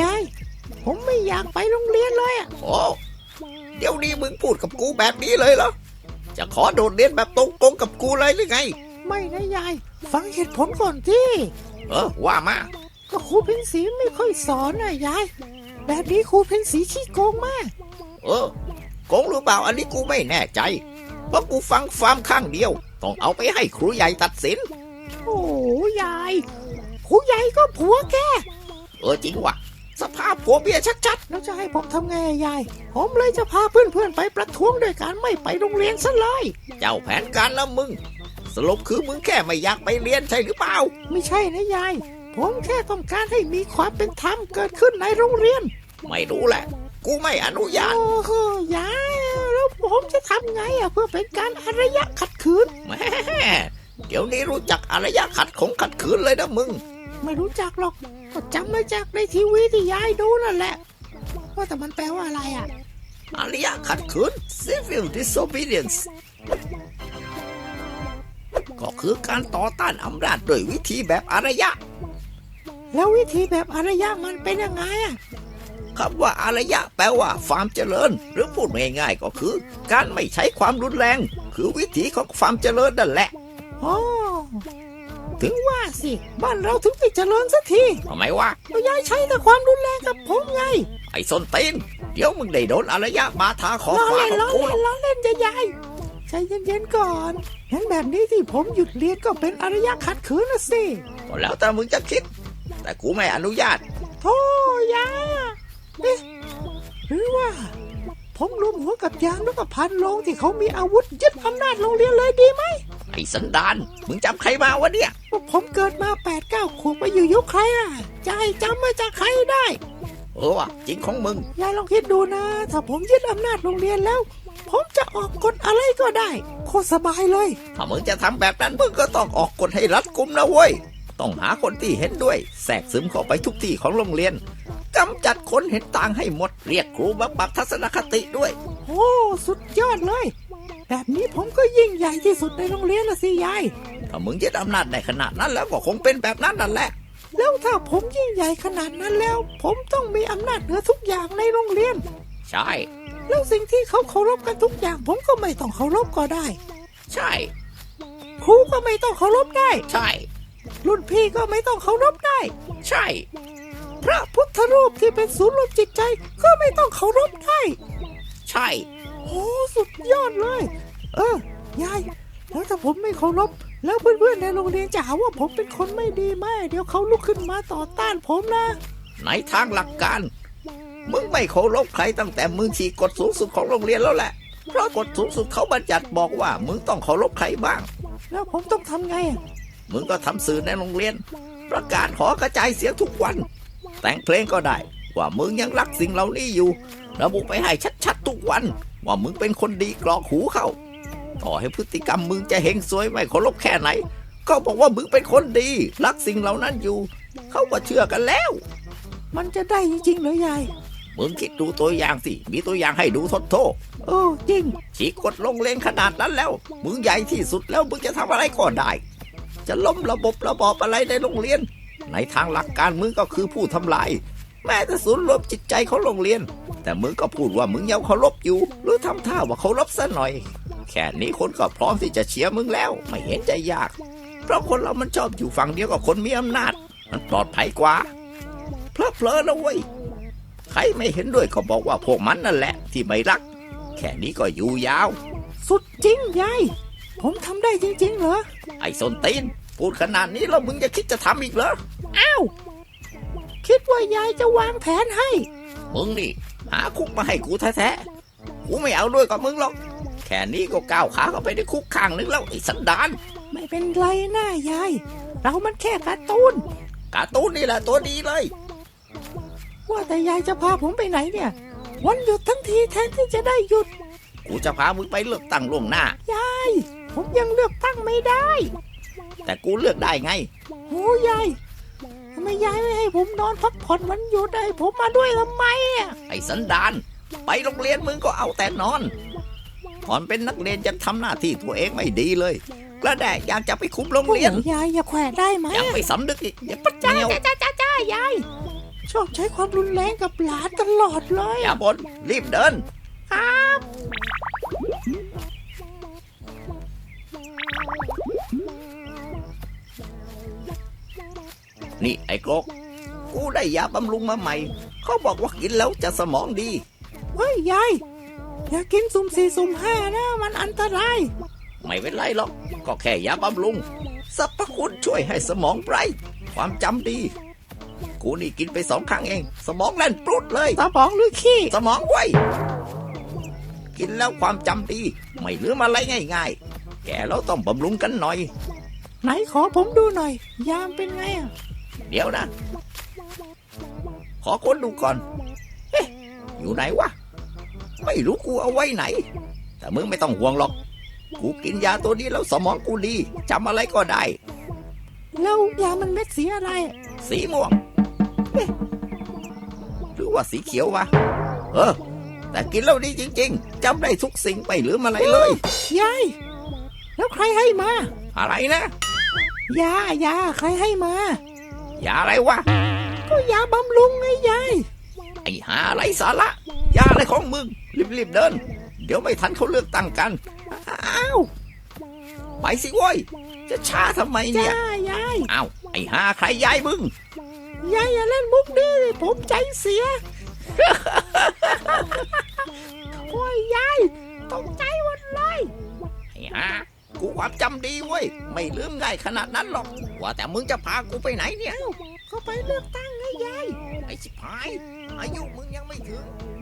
ยาย ผมไม่อยากไปโรงเรียนเลยอะโอ้เดี๋ยวนี้มึงพูดกับกูแบบนี้เลยเหรอ จะขอโดดเรียนแบบตรงๆกับกูเลยหรือไง ไม่นะยาย ฟังเหตุผลก่อนที่ เออว่ามา ก็ครูเพนสีไม่ค่อยสอนนะยาย แบบนี้ครูเพนสีขี้โกงมาก เออโกงหรือเปล่าอันนี้กูไม่แน่ใจ เพราะกูฟังฟาร์มข้างเดียว ต้องเอาไปให้ครูใหญ่ตัดสิน โอ้ยาย ครูใหญ่ก็ผัวแก เออจริงว่ะ สภาพผัวเมียชัดแล้วจะให้ผมทำไงอะยาย ผมเลยจะพาเพื่อนๆไปประท้วงด้วยการไม่ไปโรงเรียนซะเลยๆเจ้าแผนการแล้วมึง สรุปคือมึงแค่ไม่อยากไปเรียนใช่หรือเปล่า ไม่ใช่นะยาย ผมแค่ต้องการให้มีความเป็นธรรมเกิดขึ้นในโรงเรียน ไม่รู้แหละ กูไม่อนุญาต โอ้โหยายแล้วผมจะทำไงอะเพื่อเป็นการอารยะขัดขืน แหมเดี๋ยวนี้รู้จักอารยะขัดของขัดขืนเลยนะมึง ไม่รู้จักหรอกก็จำมาจากในทีวีที่ยายดูนั่นแหละ ว่าแต่มันแปลว่าอะไรอะอารยะขัดขืน civil disobedience ก็คือการต่อต้านอำนาจด้วยวิธีแบบอารยะ แล้ววิธีแบบอารยะมันเป็นยังไงอะคำว่าอารยะแปลว่าความเจริญ หรือพูดง่ายๆก็คือ การไม่ใช้ความรุนแรง คือวิถีของความเจริญนั่นแหละอ๋อถึงว่า สิ บ้านเราถึงไม่เจริญสักทีทำไมวะก็ยายใช้แต่ความรุนแรงกับผมไง ไอ้ส้นตีนเดี๋ยวมึงได้โดนอารยะมาทาขอล้อฟ้าเล่นของล้อกูหรเล่อกนล้อเล่นจะยายใจเย็นๆก่อนงั้นแบบนี้ที่ผมหยุดเรียนก็เป็นอารยะขัดขืนนะสิก็แล้วแต่มึงจะคิด แต่กูไม่อนุญาต โธ่ยายอะเอ๊ะหรือว่า ผมรวมหัวกับยางแล้วก็พันโลงที่เขามีอาวุธยึดอำนาจโรงเรียนเลยดีไหม ไอ้สันดาน มึงจำใครมาวะเนี่ยว่า ผมเกิดมาแปดเก้าขวบไปอยู่ยุคใครอะจะให้จำมาจากใครได้เออว่ะจริงของมึง ยายลองคิดดูนะ ถ้าผมยึดอำนาจโรงเรียนแล้ว ผมจะออกกฎอะไรก็ได้ โคตรสบายเลย ถ้ามึงจะทำแบบนั้นมึงก็ต้องออกกฎให้รัดกุมนะเว้ย ต้องหาคนที่เห็นด้วย แทรกซึมเข้าไปทุกที่ของโรงเรียนกำจัดคนเห็นต่างให้หมด เรียกครูมาปรับทัศนคติด้วย โอ้ สุดยอดเลย แบบนี้ผมก็ยิ่งใหญ่ที่สุดในโรงเรียนละสิยาย ถ้ามึงยึดอำนาจในขนาดนั้นแล้วก็คงเป็นแบบนั้นนั่นแหละ แล้วถ้าผมยิ่งใหญ่ขนาดนั้นแล้ว ผมต้องมีอำนาจเหนือทุกอย่างในโรงเรียน ใช่ แล้วสิ่งที่เขาเคารพกันทุกอย่าง ผมก็ไม่ต้องเคารพก็ได้ ใช่ ครูก็ไม่ต้องเคารพได้ ใช่ รุ่นพี่ก็ไม่ต้องเคารพได้ ใช่ พระพุทธรูปที่เป็นศูนย์รวมจิตใจก็ไม่ต้องเคารพได้ ใช่ โอ้สุดยอดเลย เออยายแล้วถ้าผมไม่เคารพ แล้วเพื่อนๆในโรงเรียนจะหาว่าผมเป็นคนไม่ดีไหมเดี๋ยวเขาลุกขึ้นมาต่อต้านผมนะ ในทางหลักการ มึงไม่เคารพใครตั้งแต่มึงฉีกกฎสูงสุดของโรงเรียนแล้วแหละ เพราะกฎสูงสุดเขาบัญญัติบอกว่า มึงต้องเคารพใครบ้าง แล้วผมต้องทำไงอะมึงก็ทำสื่อในโรงเรียน ประกาศขอกระจายเสียงทุกวัน แต่งเพลงก็ได้ ว่ามึงยังรักสิ่งเหล่านี้อยู่ ระบุไปให้ชัดๆทุกวัน ว่ามึงเป็นคนดีกรอกหูเขา ต่อให้พฤติกรรมมึงจะเฮงซวยไม่เคารพแค่ไหน ก็บอกว่ามึงเป็นคนดี รักสิ่งเหล่านั้นอยู่ เขาก็เชื่อกันแล้ว มันจะได้จริงๆเหรอยาย มึงคิดดูตัวอย่างสิ มีตัวอย่างให้ดูทดโทษโอ้จริง ฉีกกฎโรงเรียนขนาดนั้นแล้ว มึงใหญ่ที่สุดแล้วมึงจะทำอะไรก็ได้ จะล้มระบบระบอบอะไรในโรงเรียน ในทางหลักการมึงก็คือผู้ทำลาย แม้แต่ศูนย์รวมจิตใจของโรงเรียน แต่มึงก็พูดว่ามึงยังเคารพอยู่ หรือทำท่าว่าเคารพซะหน่อย แค่นี้คนก็พร้อมที่จะเชียร์มึงแล้ว ไม่เห็นจะยาก เพราะคนเรามันชอบอยู่ฝั่งเดียวกับคนมีอำนาจ มันปลอดภัยกว่าเพลิดเพลินนะเว้ยใครไม่เห็นด้วยก็บอกว่าพวกมันนั่นแหละ ที่ไม่รัก แค่นี้ก็อยู่ยาว สุดจริงยายผมทำได้จริง ๆ เหรอ ไอ้ส้นตีน พูดขนาดนี้แล้วมึงจะคิดจะทำอีกเหรอ อ้าว คิดว่ายายจะวางแผนให้ มึงนี่ หาคุกมาให้กูแท้ๆ กูไม่เอาด้วยกับมึงหรอกแค่นี้ก็ก้าวขาเข้าไปในคุกข้างนึงแล้วไอ้สันดาน ไม่เป็นไรนะยาย เรามันแค่การ์ตูน การ์ตูนนี่แหละตัวดีเลย ว่าแต่ยายจะพาผมไปไหนเนี่ย วันหยุดทั้งทีแทนที่จะได้หยุด กูจะพามึงไปเลือกตั้งล่วงหน้า ยาย ผมยังเลือกตั้งไม่ได้ แต่กูเลือกได้ไง โอ้ยายทำไมยายไม่ให้ผมนอนพักผ่อนวันหยุดได้ผมมาด้วยทำไมอะไอ้สันดาน ไปโรงเรียนมึงก็เอาแต่นอน ตอนเป็นนักเรียนยังทำหน้าที่ตัวเองไม่ดีเลยกระแดกอยากจะไปคุมโรงโอ้เรียน ยายอย่าแขวะได้ไหมยังอะไม่สำนึกอีกอย่าปัดจ้าเนียวจ้าจ้าจ้าจ้ายายชอบใช้ความรุนแรงกับหลานตลอดเลยอย่าบนรีบเดิน ครับนี่ไอ้โกรกกูได้ยาบำรุงมาใหม่ เขาบอกว่ากินแล้วจะสมองดี เฮ้ยยาย อย่ากินสุ่มสี่สุ่มห้านะมันอันตราย ไม่เป็นไรหรอก ก็แค่ยาบำรุงสรรพคุณช่วยให้สมองไบรท์ความจำดี กูนี่กินไปสองครั้งเอง สมองแล่นปรุดเลยตาบองหรือขี้ สมองไวกินแล้วความจำดี ไม่ลืมอะไรง่าย ๆ แกเราต้องบำรุงกันหน่อย ไหนขอผมดูหน่อย ยามเป็นไงอะ เดี๋ยวนะ ขอค้นดูก่อน เอ๊ะ อยู่ไหนวะ ไม่รู้กูเอาไว้ไหน แต่มึงไม่ต้องห่วงหรอก กูกินยาตัวนี้แล้วสมองกูดีจำอะไรก็ได้ แล้วยามันเม็ดสีอะไรอะสีม่วงเอ๊ะหรือว่าสีเขียววะ เออ แต่กินแล้วดีจริง ๆจำได้ทุกสิ่งไม่ลืมอะไรเลย ยาย แล้วใครให้มา อะไรนะ ยายาใครให้มา ยาอะไรวะ ก็ยาบำรุงไงยาย ไอ้หาอะไรสาระ ยาอะไรของมึง รีบๆเดิน เดี๋ยวไม่ทันเขาเลือกตั้งกัน อ้าวไปสิเว้ย จะช้าทำไมเนี่ยจ้ายายอ้าว ไอ้หาใครยายมึง ยายอย่าเล่นมุกดิผมใจเสีย โอ้ยยายตกใจหมดเลยไอ้หากูความจำดีเว้ย ไม่ลืมง่ายขนาดนั้นหรอก ว่าแต่มึงจะพากูไปไหนเนี่ย ก็ไปเลือกตั้งไงยาย ไอ้ชิบหาย อายุมึงยังไม่ถึงย